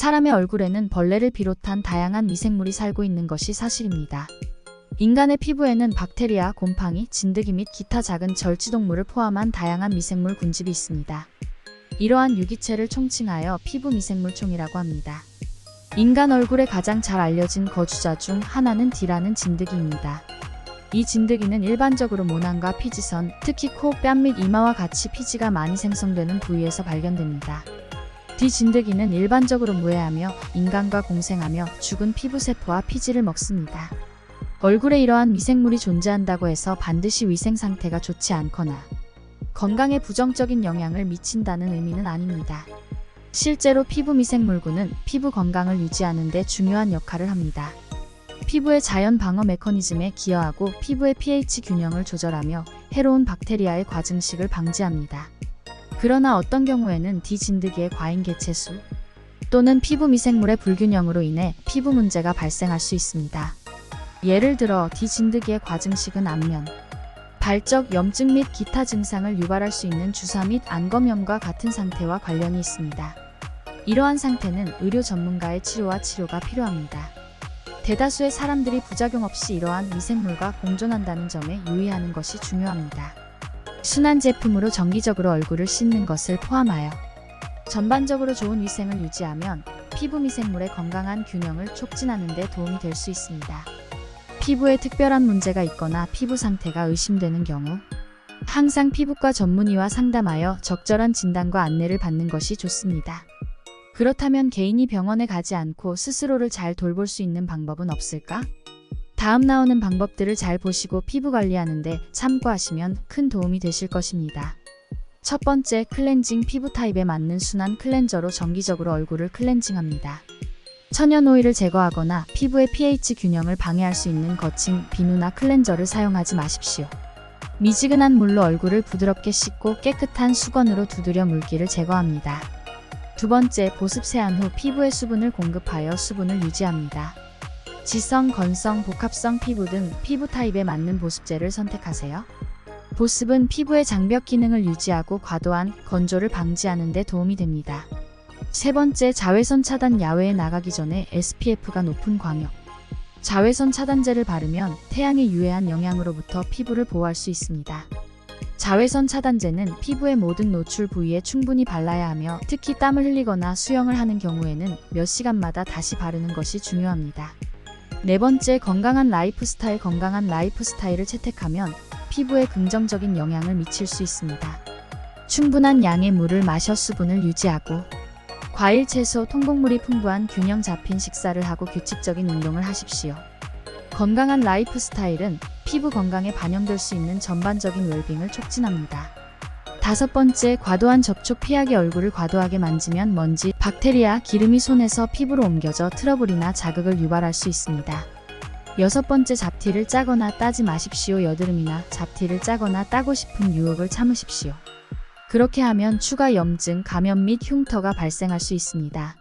사람의 얼굴에는 벌레를 비롯한 다양한 미생물이 살고 있는 것이 사실입니다. 인간의 피부에는 박테리아, 곰팡이, 진드기 및 기타 작은 절지동물을 포함한 다양한 미생물 군집이 있습니다. 이러한 유기체를 총칭하여 피부 미생물총이라고 합니다. 인간 얼굴에 가장 잘 알려진 거주자 중 하나는 D라는 진드기입니다. 이 진드기는 일반적으로 모낭과 피지선, 특히 코, 뺨 및 이마와 같이 피지가 많이 생성되는 부위에서 발견됩니다. D 진드기는 일반적으로 무해하며 인간과 공생하며 죽은 피부세포와 피지를 먹습니다. 얼굴에 이러한 미생물이 존재한다고 해서 반드시 위생 상태가 좋지 않거나 건강에 부정적인 영향을 미친다는 의미는 아닙니다. 실제로 피부 미생물군은 피부 건강을 유지하는 데 중요한 역할을 합니다. 피부의 자연 방어 메커니즘에 기여하고 피부의 pH 균형을 조절하며 해로운 박테리아의 과증식을 방지합니다. 그러나 어떤 경우에는 D 진드기의 과잉 개체수 또는 피부 미생물의 불균형으로 인해 피부 문제가 발생할 수 있습니다. 예를 들어 D 진드기의 과증식은 안면, 발적 염증 및 기타 증상을 유발할 수 있는 주사 및 안검염과 같은 상태와 관련이 있습니다. 이러한 상태는 의료 전문가의 치료와 치료가 필요합니다. 대다수의 사람들이 부작용 없이 이러한 미생물과 공존한다는 점에 유의하는 것이 중요합니다. 순한 제품으로 정기적으로 얼굴을 씻는 것을 포함하여 전반적으로 좋은 위생을 유지하면 피부 미생물의 건강한 균형을 촉진하는 데 도움이 될 수 있습니다. 피부에 특별한 문제가 있거나 피부 상태가 의심되는 경우 항상 피부과 전문의와 상담하여 적절한 진단과 안내를 받는 것이 좋습니다. 그렇다면 개인이 병원에 가지 않고 스스로를 잘 돌볼 수 있는 방법은 없을까? 다음 나오는 방법들을 잘 보시고 피부 관리하는데 참고하시면 큰 도움이 되실 것입니다. 첫 번째, 클렌징 피부 타입에 맞는 순한 클렌저로 정기적으로 얼굴을 클렌징합니다. 천연 오일을 제거하거나 피부의 pH 균형을 방해할 수 있는 거친 비누나 클렌저를 사용하지 마십시오. 미지근한 물로 얼굴을 부드럽게 씻고 깨끗한 수건으로 두드려 물기를 제거합니다. 두 번째, 보습 세안 후 피부에 수분을 공급하여 수분을 유지합니다. 지성, 건성, 복합성 피부 등 피부 타입에 맞는 보습제를 선택하세요. 보습은 피부의 장벽 기능을 유지하고 과도한 건조를 방지하는 데 도움이 됩니다. 세 번째, 자외선 차단 야외에 나가기 전에 SPF가 높은 광역. 자외선 차단제를 바르면 태양의 유해한 영향으로부터 피부를 보호할 수 있습니다. 자외선 차단제는 피부의 모든 노출 부위에 충분히 발라야 하며 특히 땀을 흘리거나 수영을 하는 경우에는 몇 시간마다 다시 바르는 것이 중요합니다. 네 번째, 건강한 라이프 스타일 건강한 라이프 스타일을 채택하면 피부에 긍정적인 영향을 미칠 수 있습니다. 충분한 양의 물을 마셔 수분을 유지하고 과일, 채소, 통곡물이 풍부한 균형 잡힌 식사를 하고 규칙적인 운동을 하십시오. 건강한 라이프 스타일은 피부 건강에 반영될 수 있는 전반적인 웰빙을 촉진합니다. 다섯 번째, 과도한 접촉 피하기 얼굴을 과도하게 만지면 먼지, 박테리아, 기름이 손에서 피부로 옮겨져 트러블이나 자극을 유발할 수 있습니다. 여섯 번째, 잡티를 짜거나 따지 마십시오. 여드름이나 잡티를 짜거나 따고 싶은 유혹을 참으십시오. 그렇게 하면 추가 염증, 감염 및 흉터가 발생할 수 있습니다.